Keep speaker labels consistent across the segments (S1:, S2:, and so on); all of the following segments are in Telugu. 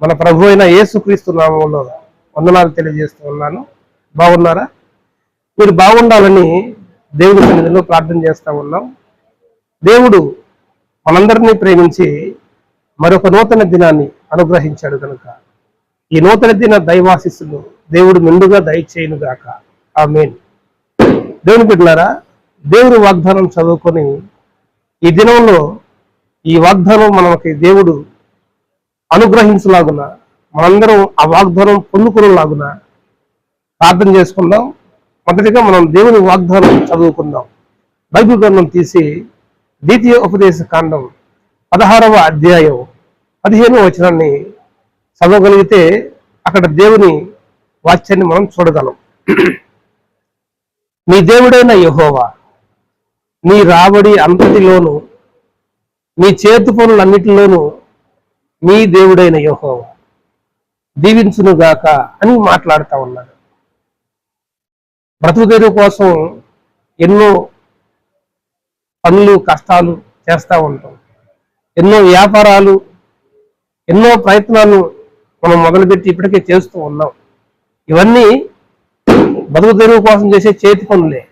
S1: మన ప్రభు అయిన యేసుక్రీస్తు నామంలో వందనాలు తెలియజేస్తూ ఉన్నాను. బాగున్నారా? మీరు బాగుండాలని దేవుడి సన్నిధిలో ప్రార్థన చేస్తూ ఉన్నాం. దేవుడు మనందరినీ ప్రేమించి మరొక నూతన దినాన్ని అనుగ్రహించాడు కనుక. ఈ నూతన దిన దైవాశిస్సులు దేవుడు మెండుగా దయచేయునుగాక ఆ మెయిన్ దేవుని బిడ్డలారా దేవుడు వాగ్దానం చదువుకొని ఈ దినంలో ఈ వాగ్దానం మనకి దేవుడు అనుగ్రహించలాగున మనందరం ఆ వాగ్దానం పొందుకునేలాగున ప్రార్థన చేసుకుందాం. మొదటిగా మనం దేవుని వాగ్దానం చదువుకుందాం. బైబిల్ గ్రంథం తీసి ద్వితీయ ఉపదేశ కాండం పదహారవ అధ్యాయం పదిహేను వచనాన్ని చదవగలిగితే అక్కడ దేవుని వాక్యాన్ని మనం చూడగలం. నీ దేవుడైన యహోవా నీ రాబడి అంతటిలోను నీ చేతి పనులన్నిటిలోనూ నీ దేవుడైన యోహో దీవించునుగాక అని మాట్లాడుతా ఉన్నాడు. బ్రతుకుదేరు కోసం ఎన్నో పనులు కష్టాలు చేస్తూ ఉంటాం. ఎన్నో వ్యాపారాలు ఎన్నో ప్రయత్నాలు మనం మొదలుపెట్టి ఇప్పటికే చేస్తూ ఉన్నాం. ఇవన్నీ బతుకు తెరువు కోసం చేసే చేతి పనులే.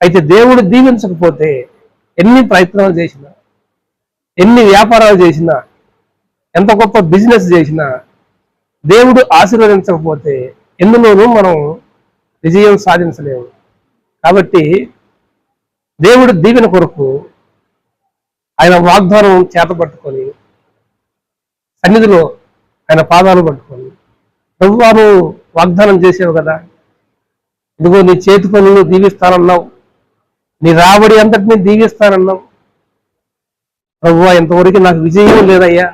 S1: అయితే దేవుడు దీవించకపోతే ఎన్ని ప్రయత్నాలు చేసినా ఎన్ని వ్యాపారాలు చేసినా ఎంత గొప్ప బిజినెస్ చేసినా దేవుడు ఆశీర్వదించకపోతే ఎందులోనూ మనం విజయం సాధించలేము. కాబట్టి దేవుడు దీవెన కొరకు ఆయన వాగ్దానం చేత పట్టుకొని సన్నిధిలో ఆయన పాదాలు పట్టుకొని ప్రభువాను వాగ్దానం చేసావు కదా. ఇదిగో నీ చేతి పనులు దీవిస్తానన్నావు. నీ రాబడి అంతటినీ దీవిస్తానన్నావు. ప్రభువా ఇంతవరకు నాకు విజయం లేదయ్యా.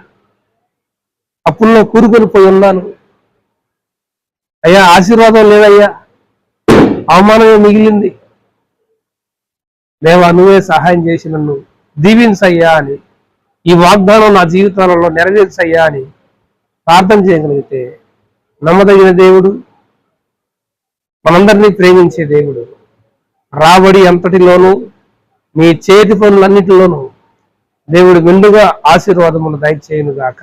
S1: అప్పుల్లో కూరుకొని పోయి ఉన్నాను. అయ్యా ఆశీర్వాదం లేదయ్యా. అవమానమే మిగిలింది. దేవా నువ్వే సహాయం చేసి నన్ను దీవించయ్యా అని ఈ వాగ్దానం నా జీవితాలలో నెరవేర్చయ్యా అని ప్రార్థన చేయగలిగితే నమ్మదగిన దేవుడు మనందరినీ ప్రేమించే దేవుడు రాబడి అంతటిలోనూ మీ చేతి పనులన్నిటిలోనూ దేవుడు మెండుగా ఆశీర్వాదములు దయచేయును గాక